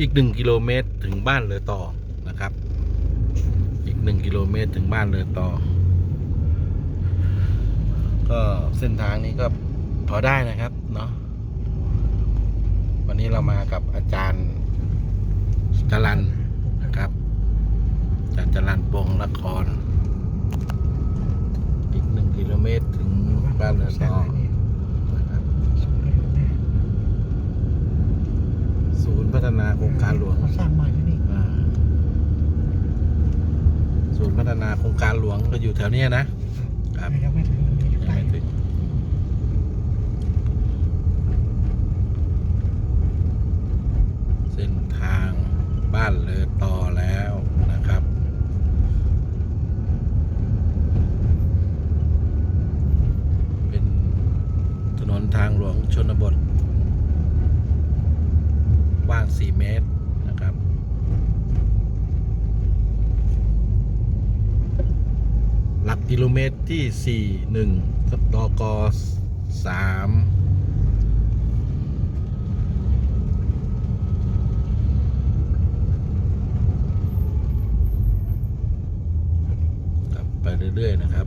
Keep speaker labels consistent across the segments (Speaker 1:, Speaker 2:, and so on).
Speaker 1: อีกหนึ่งกิโลเมตรถึงบ้านเลอต่อนะครับ อีกหนึ่งกิโลเมตรถึงบ้านเลอต่อ ก็เส้นทางนี้ก็พอได้นะครับเนาะวันนี้เรามากับอาจารย์
Speaker 2: จรันนะคร
Speaker 1: ับอาจารย์จรันปงละคร อีกหนึ่งกิโลเมตรถึงบ้านเลอต่อนะครับศูนย์ พัฒนาโครงการหลวงเขา
Speaker 2: สร้างใหม่ที่นี่
Speaker 1: อ่าศูนย์พัฒนาโครงการหลวงก็อยู่แถวเนี้ยนะ ครับ
Speaker 2: ยังไม่ถึงอยู่ยังใกล้ไม่
Speaker 1: ถึงเส้นทางบ้านเลอต่อแล้วนะครับ เป็นถนนทางหลวงชนบทกว้าง 4 เมตรนะครับ หลักกิโลเมตรที่ 41ตก3ครับไปเรื่อย ๆ นะครับ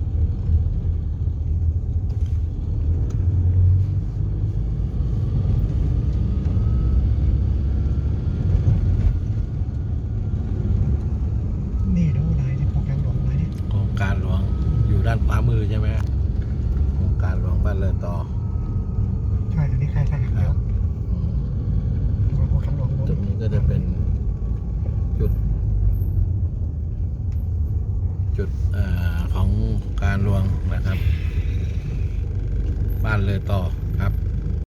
Speaker 1: ด้านขวามือใช่ไหมโคงการหลวงบ้านเรือนต่อ
Speaker 2: ใช่ตรงนี้ใครใช่ครัตรง
Speaker 1: นี้ก็จะเป็นจุด จุดอของการหลวงนะครับ บ้านเลยต่อ